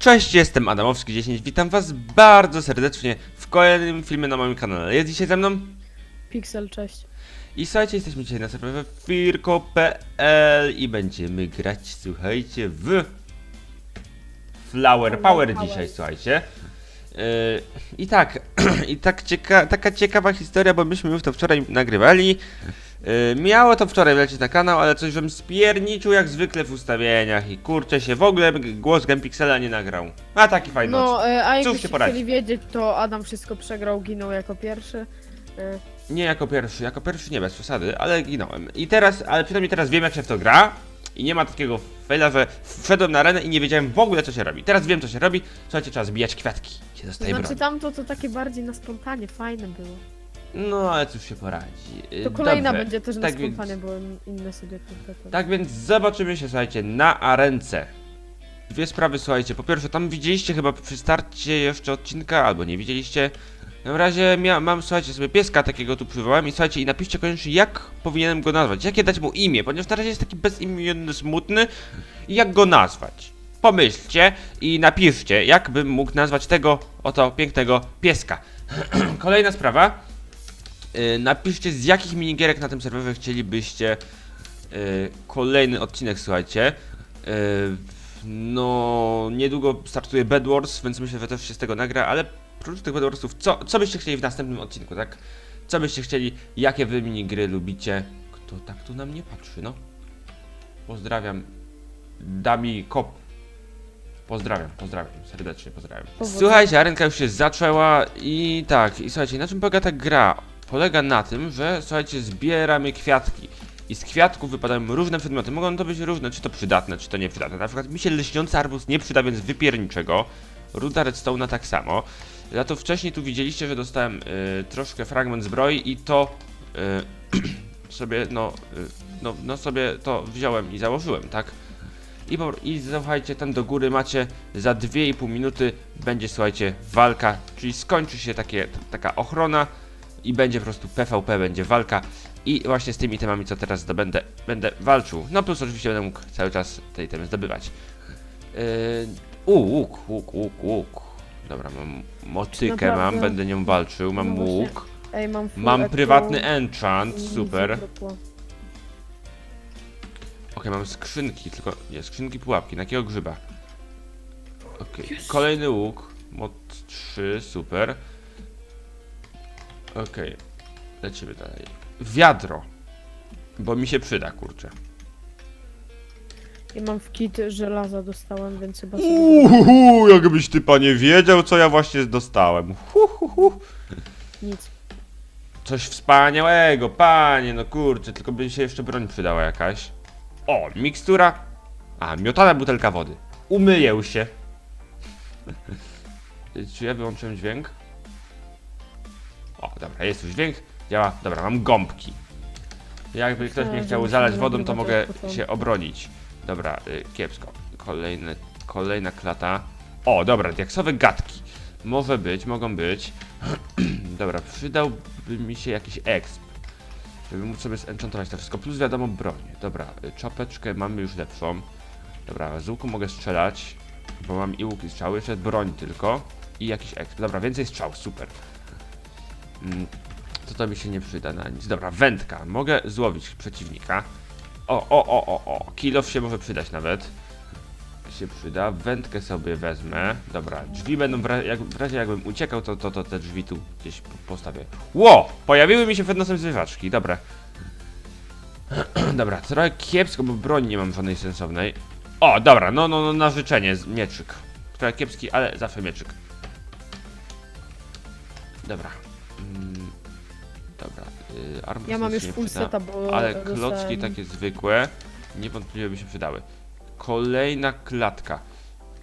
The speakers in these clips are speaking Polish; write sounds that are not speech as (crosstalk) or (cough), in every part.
Cześć, jestem Adamowski10, witam was bardzo serdecznie w kolejnym filmie na moim kanale. Jest dzisiaj ze mną Pixel, cześć. i słuchajcie, jesteśmy dzisiaj na serwerze firko.pl i będziemy grać, słuchajcie, w Flower Power dzisiaj, słuchajcie. Yy, I tak, (clears throat) i tak cieka taka ciekawa historia, bo myśmy już to wczoraj nagrywali. Yy, miało to wczoraj wlecieć na kanał, ale coś żem spierniczył jak zwykle w ustawieniach i kurczę się, w ogóle głos Gampixela nie nagrał. A taki fajny. No, e, a Cóż jakbyście się poradzi. chcieli wiedzieć, to Adam wszystko przegrał, ginął jako pierwszy. E, Nie jako pierwszy, jako pierwszy nie bez przesady, ale ginąłem. I teraz, ale przynajmniej teraz wiem jak się w to gra i nie ma takiego faila, że wszedłem na arenę i nie wiedziałem w ogóle co się robi. Teraz wiem co się robi, słuchajcie, trzeba zbijać kwiatki. Się dostaje znaczy tamto to takie bardziej na spontanie, fajne było. No ale cóż się poradzi. Yy, To kolejna dobrze. będzie też na tak więc- spontanie, bo inne sobie kompletnie. Tak więc zobaczymy się, słuchajcie, na arence. Dwie sprawy, słuchajcie. Po pierwsze, tam widzieliście chyba przy starcie jeszcze odcinka, albo nie widzieliście. Na razie mia- mam, słuchajcie, sobie pieska takiego tu przywołałem i słuchajcie, i napiszcie koniecznie, jak powinienem go nazwać, jakie dać mu imię, ponieważ na razie jest taki bezimienny, smutny i jak go nazwać. Pomyślcie i napiszcie, jak bym mógł nazwać tego oto pięknego pieska. (clears throat) Kolejna sprawa. Yy, napiszcie, z jakich minigierek na tym serwerze chcielibyście Yy, kolejny odcinek, słuchajcie. Yy, no, niedługo startuje Bed Wars, więc myślę, że też się z tego nagra, ale prócz tych Bed Warsów, co, co byście chcieli w następnym odcinku, tak? Co byście chcieli, jakie wy minigry lubicie? Kto tak tu na mnie patrzy, no? Pozdrawiam. Dami Kop. Pozdrawiam, pozdrawiam, serdecznie pozdrawiam. Słuchajcie, arenka już się zaczęła i tak, i słuchajcie, na czym polega ta gra? Polega na tym, że słuchajcie, zbieramy kwiatki. I z kwiatków wypadają różne przedmioty. Mogą to być różne, czy to przydatne, czy to nieprzydatne. Na przykład mi się lśniący arbuz nie przyda, więc wypierniczego. Ruda redstone'a tak samo. Za to wcześniej tu widzieliście, że dostałem y, troszkę fragment zbroi i to y, (clears throat) sobie, no, y, no, no sobie to wziąłem i założyłem, tak? I, I słuchajcie, tam do góry macie za 2,5 minuty będzie, słuchajcie, walka, czyli skończy się takie, taka ochrona i będzie po prostu PvP, będzie walka i właśnie z tymi temami, co teraz zdobędę, będę walczył. No plus oczywiście będę mógł cały czas te itemy zdobywać. Yy, łuk, łuk, łuk, łuk. Dobra, mam motykę, Naprawdę. mam, będę nią walczył, mam No właśnie. łuk, Ej, mam full mam echo prywatny enchant, super. Okej, mam skrzynki, tylko nie, skrzynki pułapki, na jakiego grzyba? Okej, kolejny łuk, mod 3, super. Okej, lecimy dalej. Wiadro, bo mi się przyda, kurczę. I mam w kit żelaza dostałem, więc chyba sobie... Uuu, jakbyś ty panie wiedział, co ja właśnie dostałem. Hu, hu, hu. Nic. Coś wspaniałego, panie, no kurczę, tylko by się jeszcze broń przydała jakaś. O, mikstura. A, miotana butelka wody. Umyję się. (laughs) Czy ja wyłączyłem dźwięk? O, dobra, jest już dźwięk. Działa. Dobra, mam gąbki. Jakby ktoś mnie Myślałem, chciał zalać wodą, to mogę początku. się obronić. Dobra, y, kiepsko. Kolejne, kolejna klata. O, dobra, diaksowe gadki. Może być, mogą być. (clears throat) dobra, przydałby mi się jakiś exp. Żeby móc sobie zenchantować to wszystko. Plus wiadomo broń. Dobra, y, czapeczkę mamy już lepszą. Dobra, z łuku mogę strzelać. Bo mam i łuk i strzały. Jeszcze broń tylko. I jakiś exp. Dobra, więcej strzał, super. Mm, to to mi się nie przyda na nic. Dobra, wędka. Mogę złowić przeciwnika. O, o, o, o, o. Kilof się może przydać nawet. Się przyda. Wędkę sobie wezmę. Dobra, drzwi będą w, ra jak, w razie jakbym uciekał, to, to, to te drzwi tu gdzieś po- postawię. Ło! Pojawiły mi się przed nosem zwywaczki. Dobra. (clears throat) dobra, trochę kiepsko, bo broni nie mam żadnej sensownej. O, dobra, no, no, no na życzenie, mieczyk. Trochę kiepski, ale zawsze mieczyk. Dobra. Dobra. Armor Ja mam już full seta, bo Ale dostałem- klocki takie zwykłe niewątpliwie by się przydały. Kolejna klatka.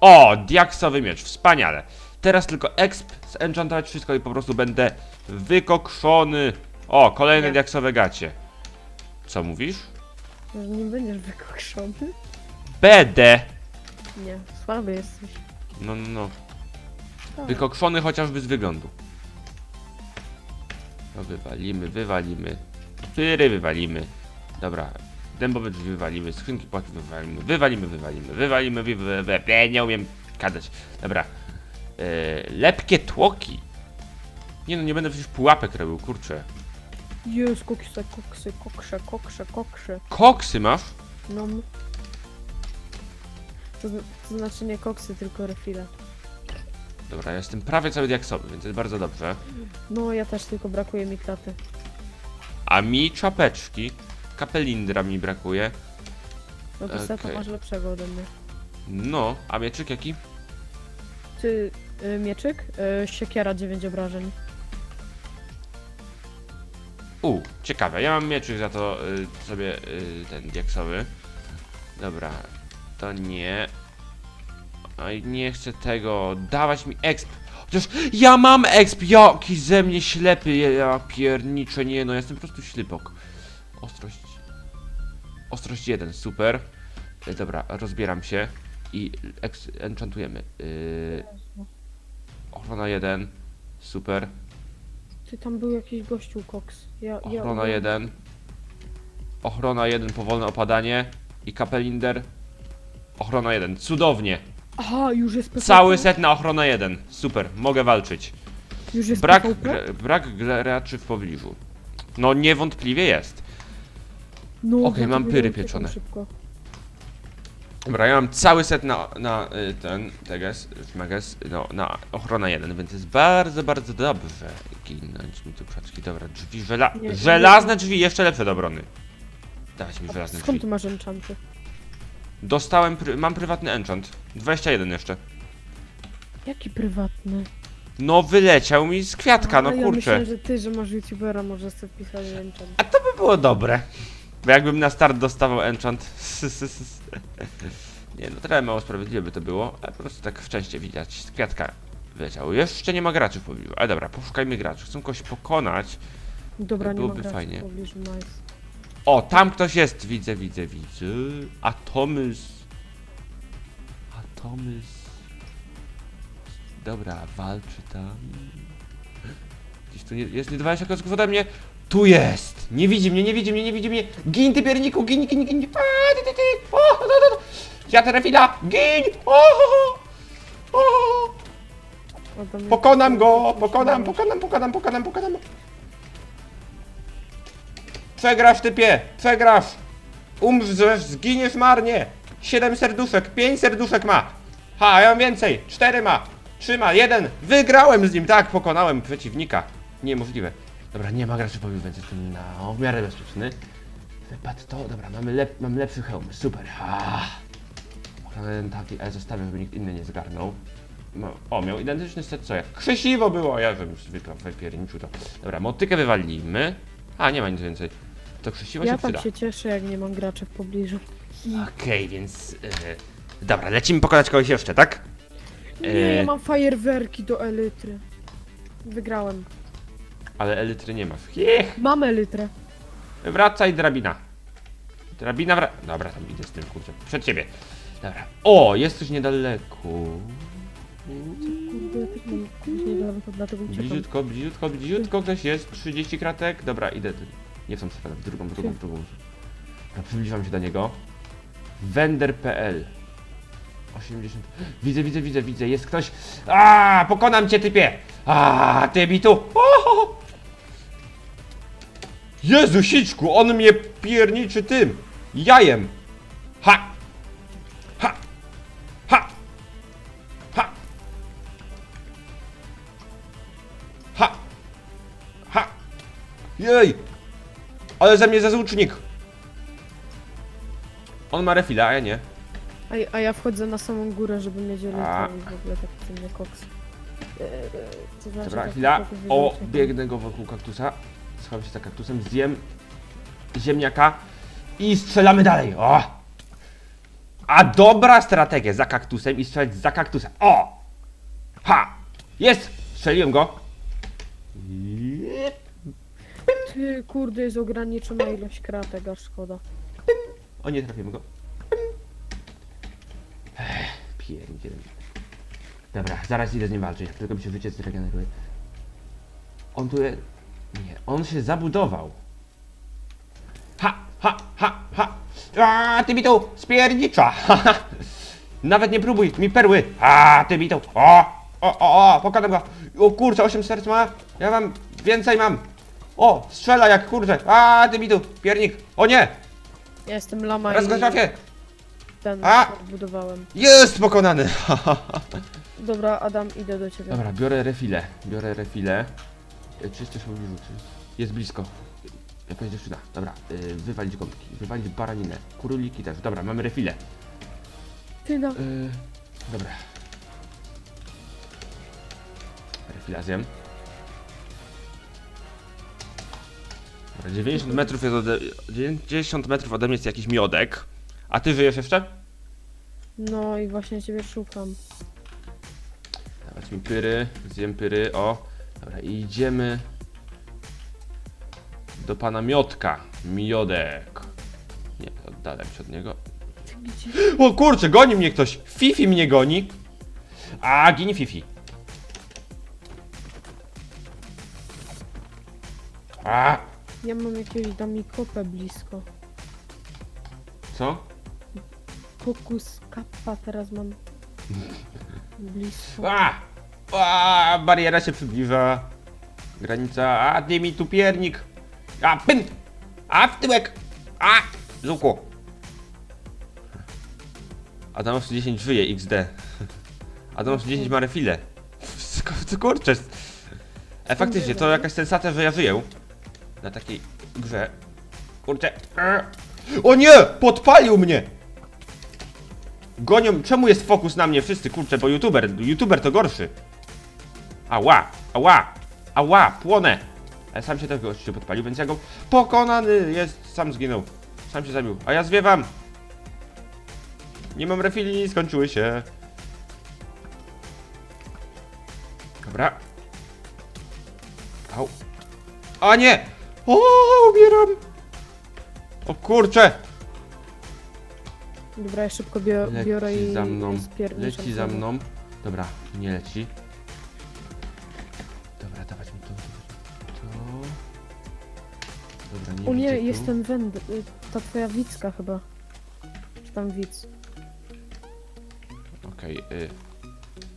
O, diaksowy miecz, wspaniale. Teraz tylko exp, zenchantować wszystko i po prostu będę wykokszony. O, kolejne Nie. diaksowe gacie. Co mówisz? Że nie będziesz wykokszony? BD. Nie, słaby jesteś. No, no, no. Tak. Wykokszony chociażby z wyglądu. No wywalimy, wywalimy. Pyry wywalimy. Dobra. Dębowe drzwi wywalimy, skrzynki płatki wywalimy, wywalimy, wywalimy, wywalimy, wywalimy, nie umiem przeszkadzać. Dobra. E, lepkie tłoki. Nie no, nie będę przecież pułapek robił, kurczę. Jest, koksy, koksy, koksze, koksze, koksze. Koksy masz? No. To, to znaczy nie koksy, tylko refile. Dobra, ja jestem prawie cały diaksowy, więc jest bardzo dobrze. No, ja też, tylko brakuje mi klaty. A mi czapeczki. Kapelindra mi brakuje. No to okay. Okej. masz lepszego ode mnie. No, a mieczyk jaki? Ty, y, mieczyk? Y, siekiera 9 obrażeń. U, ciekawe. Ja mam mieczyk za to y, sobie y, ten diaksowy. Dobra, to nie. Oj, nie chcę tego. Dawać mi exp. Chociaż ja mam exp! Jaki ze mnie ślepy, ja- pierniczę, nie no, ja jestem po prostu ślepok. Ostrość. Ostrość 1, super. Y, dobra, rozbieram się i enchantujemy. Y, ochrona 1, super. Ty, tam był jakiś gościu koks. Ja, ja Ochrona 1. Ochrona 1, powolne opadanie. I kapelinder. Ochrona 1. Cudownie. Aha, już jest PvP? Cały set na ochrona 1. Super, mogę walczyć. Już jest Brak, PvP? brak graczy w pobliżu. No niewątpliwie jest. No, Okej, dlatego mam ja pyry uciekam pieczone. Szybko. Dobra, ja mam cały set na, na y, ten, teges, meges, no, na ochrona 1, więc jest bardzo, bardzo dobrze. Ginąć mi tu krzaczki. Dobra, drzwi, żela Nie, nie. żelazne drzwi, jeszcze lepsze do obrony. Dawać mi żelazne Skąd drzwi. ty masz enchanty? Dostałem, pry mam prywatny enchant. 21 jeszcze. Jaki prywatny? No wyleciał mi z kwiatka, no A, Ja kurczę. myślałem, że ty, że masz youtubera, może sobie wpisać enchant. A to by było dobre. Bo jakbym na start dostawał enchant. (laughs) Nie no, trochę mało sprawiedliwe by to było, ale po prostu tak w części widać. Z kwiatka wyleciało. Jeszcze nie ma graczy w pobliżu. Ale dobra, poszukajmy graczy. Chcę kogoś pokonać. Dobra, nie ma byłoby graczy fajnie. w pobliżu, nice. O, tam ktoś jest. Widzę, widzę, widzę. Atomys. Atomys. Dobra, walczy tam. Gdzieś tu nie, jest nie 20 klocków ode mnie. Tu jest! Nie widzi mnie, nie widzi mnie, nie widzi mnie. Gin ty pierniku, gin, gin, gin. A, ty, ty, ty. O, no, no, no. Ja trafila, gin! O, o, o, Pokonam go! Pokonam, pokonam, pokonam, pokonam, pokonam. Przegrasz, typie! Przegrasz! Umrzesz, zginiesz marnie! Siedem serduszek, pięć serduszek ma! Ha, ja mam więcej! Cztery ma! Trzy ma, jeden! Wygrałem z nim, tak, pokonałem przeciwnika. Niemożliwe. Dobra, nie ma graczy pobił, więc jestem na w miarę bezpieczny. Wypadł to, dobra, mamy lep, mam lepszy hełm, super. Ha. Jeden taki, ale zostawiam, żeby nikt inny nie zgarnął. No, o, miał identyczny set co ja. Krzesiwo było, ja bym wypierniczył to. Dobra, motykę wywalimy. A, nie ma nic więcej. To krzesiwo Ja się tam przyda. się cieszę, jak nie mam graczy w pobliżu. Okej, więc... Yy, dobra, lecimy pokonać kogoś jeszcze, tak? Nie, E. ja mam fajerwerki do elitry. Wygrałem. Ale elitry nie masz. Jech! Mam elitrę. Wracaj, drabina. Drabina wra... Dobra, tam idę z tym, kurczę. Przed ciebie. Dobra. O, jest coś niedaleko. Kurde, ja też mam niedaleko, dlatego uciekam. Bliziutko, bliziutko, bliziutko ktoś jest. 30 kratek. Dobra, idę. tu. Nie w tą stronę, w drugą, drugą, drugą. Dobra, przybliżam się do niego. Wender.pl 80. Widzę, widzę, widzę, widzę. Jest ktoś. A, pokonam cię, typie! A, ty mi tu! O! Jezu, siczku, on mnie pierniczy tym jajem. Ha! Ha! Ha! Ha! Ha! Ha! Jej! Ale ze mnie zezłucznik! On ma refila, a ja nie. A, a ja wchodzę na samą górę, żeby mieć A. elitrę i w ogóle tak mnie koks. E, e, to znaczy, Dobra, tak chwila. trochę O, widocznie. biegnę go wokół kaktusa. Schowam się za kaktusem, zjem ziemniaka i strzelamy dalej. O! A dobra strategia za kaktusem i strzelać za kaktusem. O! Ha! Jest! Strzeliłem go. Kurde, jest ograniczona ilość kratek, aż szkoda. O, nie trafiłem go. Ech, Pierdziel. Dobra, zaraz idę z nim walczyć, tylko mi się życie zregeneruje. On tu jest... Nie, on się zabudował. Ha, ha, ha, ha. A, ty mi tu spiernicza. Ha, ha. Nawet nie próbuj, mi perły! A, ty mi to... O! O, o, o, pokonam go! O kurczę, 8 serc ma? Ja mam... Więcej mam! O, strzela jak kurczę! A, ty mi tu, piernik! O nie! Ja jestem lama Raz i go trafię! ten A! budowałem. Jest pokonany! (laughs) Dobra, Adam, idę do ciebie. Dobra, biorę refile, biorę refile. E, Czy jesteś w jest blisko? Jakaś dziewczyna. Dobra, y, wywalić gąbki, wywalić baraninę, króliki też. Dobra, mamy refile. Ty no. Y, dobra. Refila zjem. 90 metrów jest ode... 90 metrów ode mnie jest jakiś miodek. A ty żyjesz jeszcze? No i właśnie ciebie szukam. Dawać mi pyry, zjem pyry, o. Dobra, i idziemy do pana Miotka. Miodek. Nie, oddalę się od niego. Gdzie? O kurczę, goni mnie ktoś! Fifi mnie goni! A, ginie Fifi. A, Ja mam jakiegoś damikopę blisko. co? Pokus kappa teraz mam blisko. A, a, bariera się przybliża. Granica, a, ty mi tu piernik. A, pym! A, w tyłek! A, żółku. Adamowski 10 żyje, XD. Adamowski 10 ma refile. Co kurczę. E, faktycznie, to jakaś sensacja, że ja żyję. Na takiej grze. Kurczę. O nie! Podpalił mnie! Gonią, czemu jest fokus na mnie wszyscy, kurczę, bo youtuber, youtuber to gorszy. Ała, ała, ała, płonę. Ale sam się też gościu podpalił, więc ja go pokonany jest, sam zginął. Sam się zabił, a ja zwiewam. Nie mam refili, skończyły się. Dobra. Au. A nie! O, umieram! O kurczę! Dobra, ja szybko bio, biorę Leci i za mną, spierniczam leci za mną. Dobra, nie leci. Dobra, dawać mi to, dawać mi to. Dobra, nie O nie, widzę tu. jest ten węd... y, Ta twoja wicka chyba. Czy tam widz? Okej, y...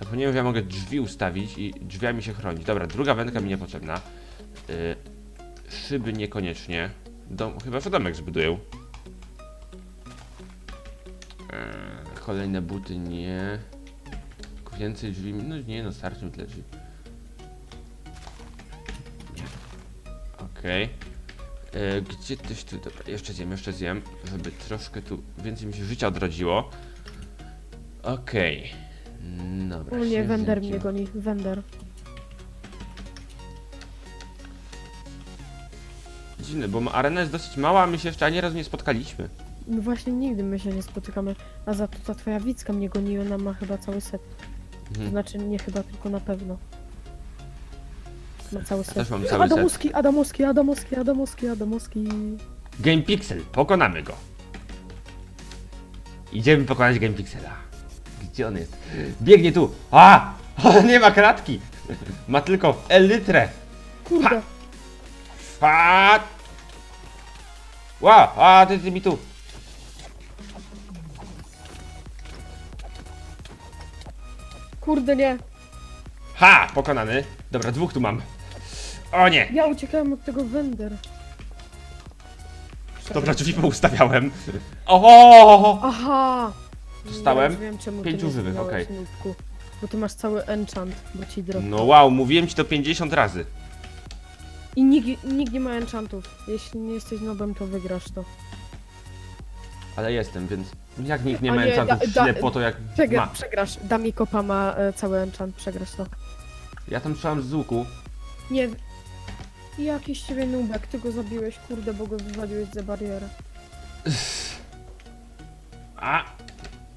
Zapomniałem, że ja mogę drzwi ustawić i drzwiami się chronić. Dobra, druga wędka mi niepotrzebna. Y... Szyby niekoniecznie. Dom... Chyba, że domek zbuduję. Eee, kolejne buty nie. Więcej drzwi. No nie, no starczy mi tyle drzwi. Nie. Okej. E, Gdzie też tu. Dobra, jeszcze zjem, jeszcze zjem, żeby troszkę tu więcej mi się życia odrodziło. Okej. Dobra. O nie, Wender mnie goni. Wender. Dziwne, bo arena jest dosyć mała, a my się jeszcze ani razu nie spotkaliśmy. No właśnie nigdy my się nie spotykamy. A za to ta twoja wicka mnie goni, ona ma chyba cały set. To Mhm. znaczy nie chyba, tylko na pewno. Ma cały set. też mam cały set. Adamuski, Adamuski, Adamuski, Adamuski, Adamuski. Game Pixel, pokonamy go. Idziemy pokonać Game Pixela. Gdzie on jest? Biegnie tu. A! (laughs) Nie ma kratki. (laughs) Ma tylko elytrę. Kurde. A! Ła! A, ty, ty mi tu. Kurde nie. Ha! Pokonany. Dobra, dwóch tu mam. O nie! Ja uciekałem od tego Wender. Dobra, drzwi poustawiałem. Oho! Aha! Dostałem już wiem, czemu pięciu ty nie żywych, zginąłeś, okej. Bo ty masz cały enchant, bo ci drop. No wow, mówiłem ci to 50 razy. I nikt, nikt nie ma enchantów. Jeśli nie jesteś nobem, to wygrasz to. Ale jestem, więc jak nikt nie A ma nie, enchantów da- da- ślepo to jak Przegra, ma. Przegrasz. Dami kopa ma e, cały enchant, przegrasz to. Ja tam strzelam z łuku. Nie. Jakiś ciebie nubek, ty go zabiłeś, kurde, bo go wywaliłeś za barierę. A!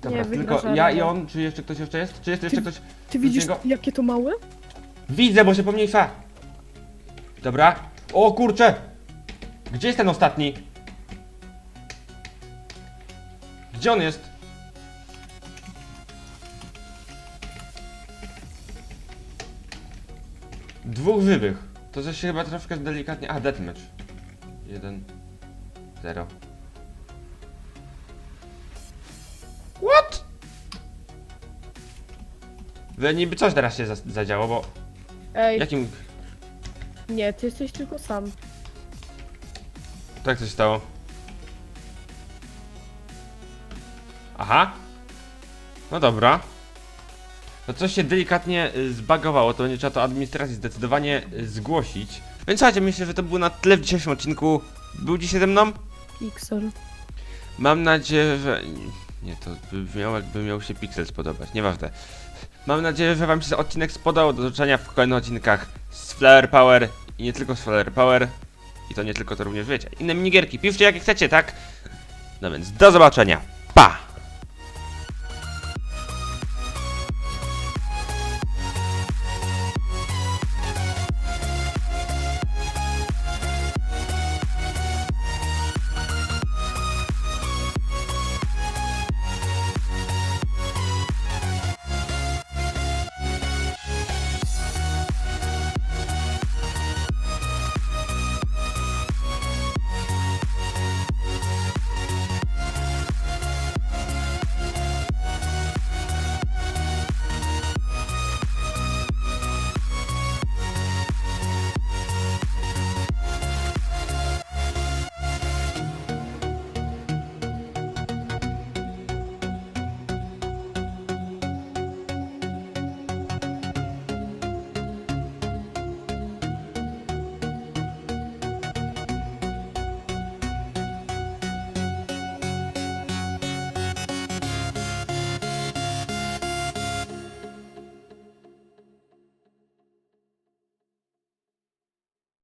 Dobra, Nie, tylko ja i on, czy jeszcze ktoś jeszcze jest? Czy jest jeszcze ktoś? Ty widzisz, jakie to małe? Widzę, bo się pomniejsza! Dobra. O kurczę! Gdzie jest ten ostatni? Gdzie on jest? Dwóch żywych. To coś się chyba troszkę delikatnie... A, deathmatch. Jeden. Zero. What? Wy niby coś teraz się za- zadziało, bo... Ej, Jakim... nie, ty jesteś tylko sam. Tak coś stało? Aha. No dobra. To coś się delikatnie y, zbagowało, to będzie trzeba to administracji zdecydowanie y, zgłosić. Więc słuchajcie, myślę, że to było na tyle w dzisiejszym odcinku. Był dzisiaj ze mną? Pixel. Mam nadzieję, że... Nie, to by brzmiało jakby miał się Pixel spodobać, nieważne. Mam nadzieję, że wam się odcinek spodobał. Do zobaczenia w kolejnych odcinkach z Flower Power i nie tylko z Flower Power. I to nie tylko, to również wiecie. Inne minigierki. Piszcie jakie chcecie, tak? No więc do zobaczenia. Pa!